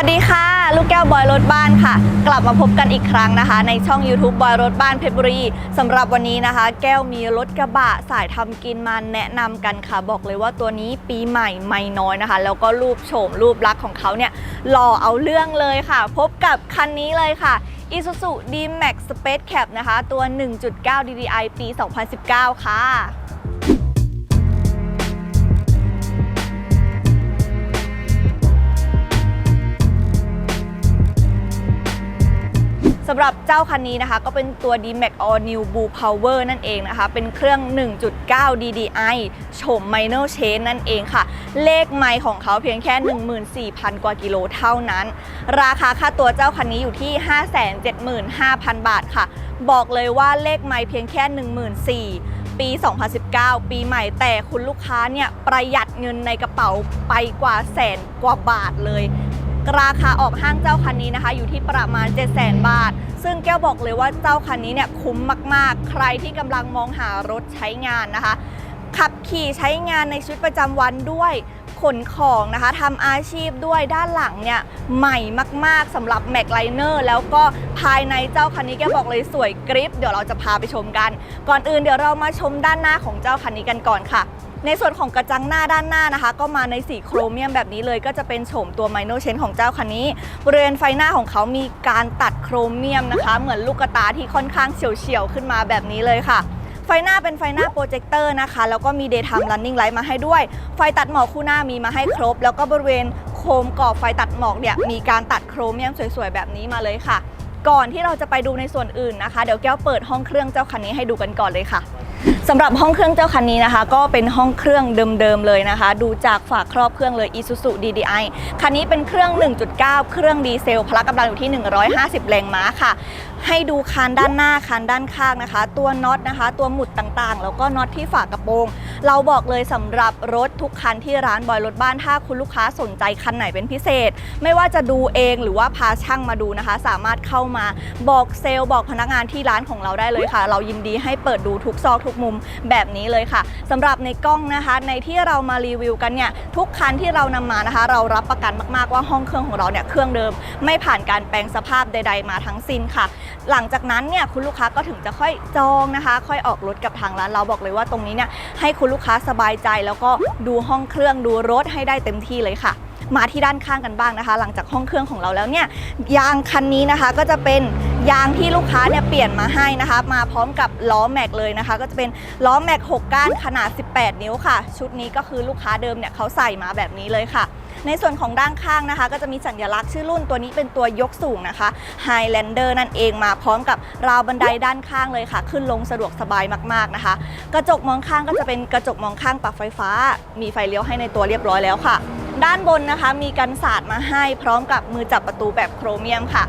วัสดีค่ะ ลูกแก้วบอยรถบ้านค่ะ กลับมาพบกันอีกครั้งนะคะ ในช่อง YouTube บอยรถบ้านเพชรบุรีสำหรับวันนี้นะคะ แก้วมีรถกระบะสายทำกินมาแนะนำกันค่ะ บอกเลยว่าตัวนี้ปีใหม่ไม่น้อยนะคะ แล้วก็รูปโฉมรูปลักษณ์ของเขาเนี่ยหล่อเอาเรื่องเลยค่ะ พบกับคันนี้เลยค่ะ Isuzu D-Max Space Cab นะคะ ตัว 1.9 DDI ปี 2019 ค่ะ สำหรับเจ้าคันนี้นะคะก็เป็นตัว D-Max All New Blue Power นั่นเองนะคะ เป็นเครื่อง 1.9 DDI โฉม Minor Change นั่นเองค่ะ เลขไมล์ของเขาเพียงแค่ 14,000 กว่ากิโลเท่านั้น ราคาค่าตัวเจ้าคันนี้อยู่ที่ 575,000 บาทค่ะ บอกเลยว่าเลขไมล์เพียงแค่ 14,000ปี 2019 ปีใหม่แต่คุณลูกค้าเนี่ยประหยัดเงินในกระเป๋าไปกว่าแสนกว่าบาทเลย ราคาออกห้างเจ้าคันนี้นะคะ อยู่ที่ประมาณ 7 0 0 0 0 0 บาท ซึ่งแก้วบอกเลยว่าเจ้าคันนี้เนี่ยคุ้มมากๆ ใครที่กำลังมองหารถใช้งานนะคะ ขับขี่ใช้งานในชีวิตประจำวันด้วยขนของนะคะทำอาชีพด้วยด้านหลังเนี่ยใหม่มากๆสำหรับ Mac l i n e r แล้วก็ภายในเจ้าคันนี้แกบอกเลยสวยกริป เดี๋ยวเราจะพาไปชมกัน ก่อนอื่นเดี๋ยวเรามาชมด้านหน้าของเจ้าคันนี้กันก่อนค่ะ ในส่วนของกระจังหน้าด้านหน้านะคะ ก็มาในสีโครเมียมแบบนี้เลยก็จะเป็นโฉมตัวไมโนเชนของเจ้าคันนี้ บริเวณไฟหน้าของเขามีการตัดโครเมียมนะคะ เหมือนลูกกระตาที่ค่อนข้างเฉียวๆขึ้นมาแบบนี้เลยค่ะไฟหน้าเป็นไฟหน้าโปรเจคเตอร์นะคะ แล้วก็มี daytime running light มาให้ด้วย ไฟตัดหมอกคู่หน้ามีมาให้ครบ แล้วก็บริเวณโคมกรอบไฟตัดหมอกเนี่ยมีการตัดโครเมียมสวยๆ แบบนี้มาเลยค่ะ ก่อนที่เราจะไปดูในส่วนอื่นนะคะ เดี๋ยวแก้วเปิดห้องเครื่องเจ้าคันนี้ให้ดูกันก่อนเลยค่ะ สำหรับห้องเครื่องเจ้าคันนี้นะคะ ก็เป็นห้องเครื่องเดิมๆเลยนะคะ ดูจากฝาครอบเครื่องเลย Isuzu DDI คันนี้เป็นเครื่อง 1.9 เครื่องดีเซลพละกำลังอยู่ที่ 150 แรงม้าค่ะให้ดูคานด้านหน้าคานด้านข้างนะคะ ตัวน็อตนะคะ ตัวหมุดต่างๆ แล้วก็น็อตที่ฝากระโปรง เราบอกเลยสำหรับรถทุกคันที่ร้านบอยรถบ้านถ้าคุณลูกค้าสนใจคันไหนเป็นพิเศษ ไม่ว่าจะดูเองหรือว่าพาช่างมาดูนะคะ สามารถเข้ามาบอกเซลล์บอกพนักงานที่ร้านของเราได้เลยค่ะ เรายินดีให้เปิดดูทุกซอกทุกมุมแบบนี้เลยค่ะสำหรับในกล้องนะคะ ในที่เรามารีวิวกันเนี่ยทุกคันที่เรานำมานะคะ เรารับประกันมากๆว่าห้องเครื่องของเราเนี่ยเครื่องเดิม ไม่ผ่านการแปลงสภาพใด ๆ มาทั้งสิ้นค่ะหลังจากนั้นเนี่ยคุณลูกค้าก็ถึงจะค่อยจองนะคะ ค่อยออกรถกับทางร้านเราบอกเลยว่าตรงนี้เนี่ยให้คุณลูกค้าสบายใจ แล้วก็ดูห้องเครื่องดูรถให้ได้เต็มที่เลยค่ะ มาที่ด้านข้างกันบ้างนะคะ หลังจากห้องเครื่องของเราแล้วเนี่ยยางคันนี้นะคะก็จะเป็นยางที่ลูกค้าเนี่ยเปลี่ยนมาให้นะคะ มาพร้อมกับล้อแม็กเลยนะคะ ก็จะเป็นล้อแม็ก 6 ก้านขนาด 18 นิ้วค่ะ ชุดนี้ก็คือลูกค้าเดิมเนี่ยเขาใส่มาแบบนี้เลยค่ะ ในส่วนของด้านข้างนะคะ ก็จะมีสัญลักษณ์ชื่อรุ่นตัวนี้เป็นตัวยกสูงนะคะ Highlander นั่นเองมาพร้อมกับราวบันไดด้านข้างเลยค่ะ ขึ้นลงสะดวกสบายมากๆนะคะ กระจกมองข้างก็จะเป็นกระจกมองข้างปรับไฟฟ้า มีไฟเลี้ยวให้ในตัวเรียบร้อยแล้วค่ะ ด้านบนนะคะมีกันศาสตร์มาให้พร้อมกับมือจับประตูแบบโครเมียมค่ะ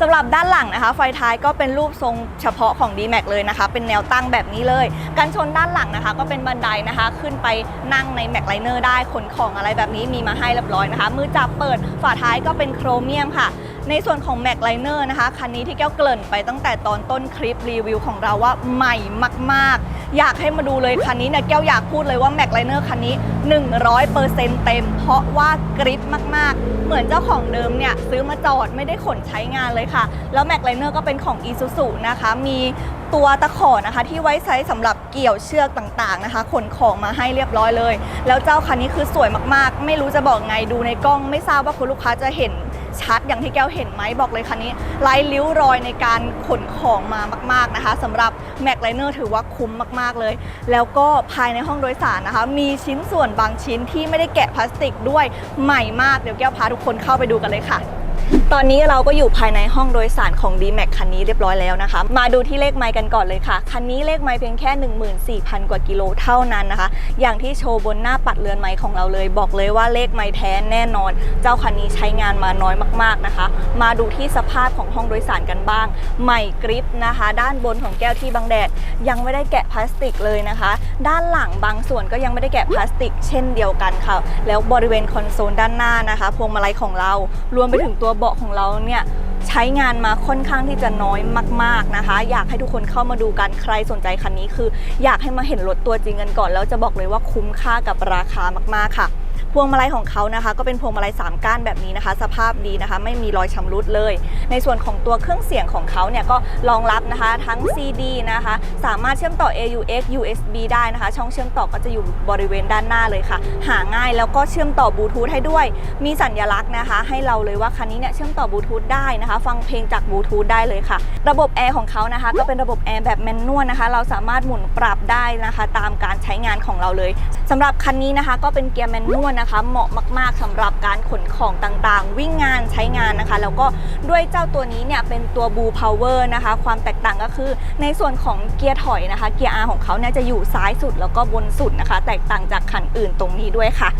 สำหรับด้านหลังนะคะ ไฟท้ายก็เป็นรูปทรงเฉพาะของ D-Max เลยนะคะ เป็นแนวตั้งแบบนี้เลย กันชนด้านหลังนะคะ ก็เป็นบันไดนะคะ ขึ้นไปนั่งใน Mac Liner ได้ขนของอะไรแบบนี้มีมาให้เรียบร้อยนะคะ มือจับเปิดฝาท้ายก็เป็นโครเมียมค่ะ ในส่วนของ Mac Liner นะคะคันนี้ที่แก้วเกริ่นไปตั้งแต่ตอนต้นคลิปรีวิวของเราว่าใหม่มาก ๆ อยากให้มาดูเลยคันนี้เนี่ยแก้วอยากพูดเลยว่า Mac Liner คันนี้ 100%เต็ม เพราะว่ากริปมาก ๆ เหมือนเจ้าของเดิมเนี่ยซื้อมาจอดไม่ได้ขนใช้งานเลยค่ะ แล้ว Mac Liner ก็เป็นของ Isuzu นะคะมีตัวตะขอนะคะที่ไว้ใช้สำหรับเกี่ยวเชือกต่างๆนะคะ ขนของมาให้เรียบร้อยเลย แล้วเจ้าคันนี้คือสวยมากๆ ไม่รู้จะบอกไงดูในกล้องไม่ทราบว่าคุณลูกค้าจะเห็น ชัดอย่างที่แก้วเห็นไหมบอกเลยคันนี้ไร้ริ้วรอยในการขนของมามากๆนะคะสำหรับ Mac Liner ถือว่าคุ้มมากๆเลย แล้วก็ภายในห้องโดยสารนะคะ มีชิ้นส่วนบางชิ้นที่ไม่ได้แกะพลาสติกด้วยใหม่มากเดี๋ยวแก้วพาทุกคนเข้าไปดูกันเลยค่ะตอนนี้เราก็อยู่ภายในห้องโดยสารของ D-Max คันนี้เรียบร้อยแล้วนะคะ มาดูที่เลขไมล์กันก่อนเลยค่ะ คันนี้เลขไมล์เพียงแค่ 14,000 กว่ากิโลเท่านั้นนะคะ อย่างที่โชว์บนหน้าปัดเรือนไมล์ของเราเลย บอกเลยว่าเลขไมล์แท้แน่นอน เจ้าคันนี้ใช้งานมาน้อยมากๆนะคะ มาดูที่สภาพของห้องโดยสารกันบ้างใหม่กริปนะคะ ด้านบนของแก้วที่บังแดดยังไม่ได้แกะพลาสติกเลยนะคะ ด้านหลังบางส่วนก็ยังไม่ได้แกะพลาสติก เช่นเดียวกันค่ะ แล้วบริเวณคอนโซลด้านหน้านะคะ พวงมาลัยของเรารวมไปถึงตัวเบาะของเราเนี่ยใช้งานมาค่อนข้างที่จะน้อยมาก ๆนะคะ อยากให้ทุกคนเข้ามาดูกันใครสนใจคันนี้คือ อยากให้มาเห็นรถตัวจริงกันก่อนแล้วจะบอกเลยว่าคุ้มค่ากับราคามากๆค่ะ พวงมาลัยของเขานะคะ ก็เป็นพวงมาลัย3ก้านแบบนี้นะคะ สภาพดีนะคะ ไม่มีรอยชำรุดเลย ในส่วนของตัวเครื่องเสียงของเขาเนี่ยก็รองรับนะคะทั้ง CD นะคะ สามารถเชื่อมต่อ AUX USB ได้นะคะ ช่องเชื่อมต่อก็จะอยู่บริเวณด้านหน้าเลยค่ะ หาง่ายแล้วก็เชื่อมต่อบลูทูธให้ด้วย มีสัญลักษณ์นะคะ ให้เราเลยว่าคันนี้เนี่ยเชื่อมต่อบลูทูธได้นะคะ ฟังเพลงจากบลูทูธได้เลยค่ะ ระบบแอร์ของเขานะคะ ก็เป็นระบบแอร์แบบแมนนวลนะคะ เราสามารถหมุนปรับได้นะคะ ตามการใช้งานของเราเลยสำหรับคันนี้นะคะ ก็เป็นเกียร์แมนนวลนะคะ เหมาะมากๆสำหรับการขนของต่างๆ วิ่งงานใช้งานนะคะ แล้วก็ด้วยเจ้าตัวนี้เนี่ยเป็นตัวบูพาวเวอร์นะคะ ความแตกต่างก็คือในส่วนของเกียร์ถอยนะคะ เกียร์ R ของเขาเนี่ยจะอยู่ซ้ายสุดแล้วก็บนสุดนะคะ แตกต่างจากคันอื่นตรงนี้ด้วยค่ะ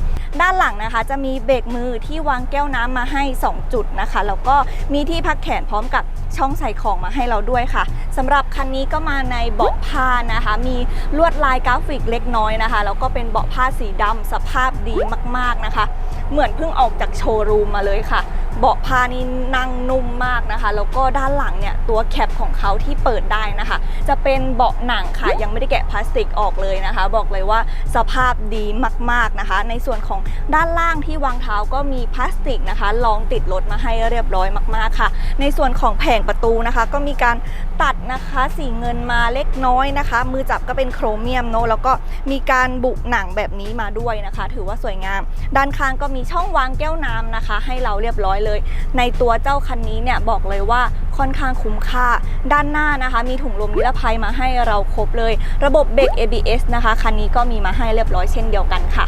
ด้านหลังนะคะจะมีเบรกมือที่วางแก้วน้ำมาให้ 2 จุดนะคะ แล้วก็มีที่พักแขนพร้อมกับ ช่องใส่ของมาให้เราด้วยค่ะสำหรับคันนี้ก็มาในเบาะผ้านะคะ มีลวดลายกราฟิกเล็กน้อยนะคะแล้วก็เป็นเบาะผ้าสีดำสภาพดีมากๆนะคะเหมือนเพิ่งออกจากโชว์รูมมาเลยค่ะ เบาะผ้านี่นั่งนุ่มมากนะคะ แล้วก็ด้านหลังเนี่ยตัวแคปของเขาที่เปิดได้นะคะ จะเป็นเบาะหนังค่ะ ยังไม่ได้แกะพลาสติกออกเลยนะคะ บอกเลยว่าสภาพดีมากๆนะคะ ในส่วนของด้านล่างที่วางเท้าก็มีพลาสติกนะคะรองติดรถมาให้เรียบร้อยมากๆค่ะ ในส่วนของแผงประตูนะคะ ก็มีการตัดนะคะสีเงินมาเล็กน้อยนะคะ มือจับก็เป็นโครเมียมเนอะแล้วก็มีการบุหนังแบบนี้มาด้วยนะคะ ถือว่าสวยงาม ด้านข้างก็มีช่องวางแก้วน้ำนะคะ ให้เราเรียบร้อยเลย ในตัวเจ้าคันนี้เนี่ยบอกเลยว่าค่อนข้างคุ้มค่า ด้านหน้านะคะ มีถุงลมนิรภัยมาให้เราครบเลย ระบบเบรก ABS นะคะ คันนี้ก็มีมาให้เรียบร้อยเช่นเดียวกันค่ะ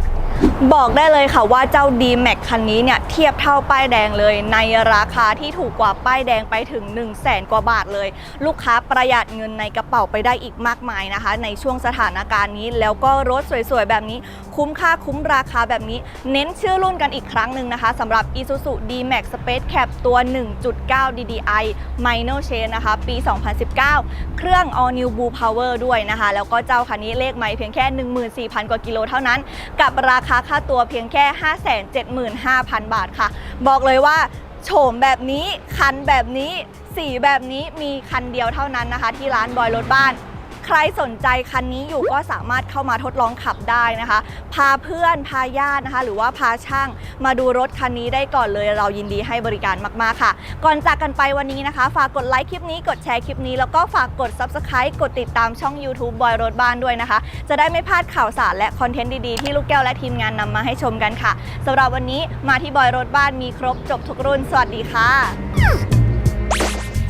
บอกได้เลยค่ะว่าเจ้า D-Max คันนี้เนี่ยเทียบเท่าป้ายแดงเลย ในราคาที่ถูกกว่าป้ายแดงไปถึง 1 0 0 0 0แสนกว่าบาทเลย ลูกค้าประหยัดเงินในกระเป๋าไปได้อีกมากมายนะคะ ในช่วงสถานการณ์นี้ แล้วก็รถสวยๆ แบบนี้ คุ้มค่าคุ้มราคาแบบนี้ เน้นชื่อรุ่นกันอีกครั้งหนึ่งนะคะสำหรับ Isuzu D-Max Space Cap ตัว 1.9 DDI Minor Change นะคะ ปี 2019 เครื่อง All New Blue Power ด้วยนะคะ แล้วก็เจ้าคันนี้เลขไม่เพียงแค่ 14,000 กว่ากิโลเท่านั้น กับราคาค่าตัวเพียงแค่ 575,000 บาทค่ะ บอกเลยว่าโฉมแบบนี้คันแบบนี้สีแบบนี้มีคันเดียวเท่านั้นนะคะ ที่ร้านบอยรถบ้าน ใครสนใจคันนี้อยู่ก็สามารถเข้ามาทดลองขับได้นะคะ พาเพื่อนพาญาตินะคะ หรือว่าพาช่างมาดูรถคันนี้ได้ก่อนเลย เรายินดีให้บริการมากๆค่ะ ก่อนจากกันไปวันนี้นะคะ ฝากกดไลค์คลิปนี้กดแชร์คลิปนี้แล้วก็ฝากกด Subscribe กดติดตามช่อง YouTube บอยรถบ้านด้วยนะคะ จะได้ไม่พลาดข่าวสารและคอนเทนต์ดีๆที่ลูกแก้วและทีมงานนำมาให้ชมกันค่ะสำหรับวันนี้มาที่บอยรถบ้านมีครบจบทุกรุ่น สวัสดีค่ะ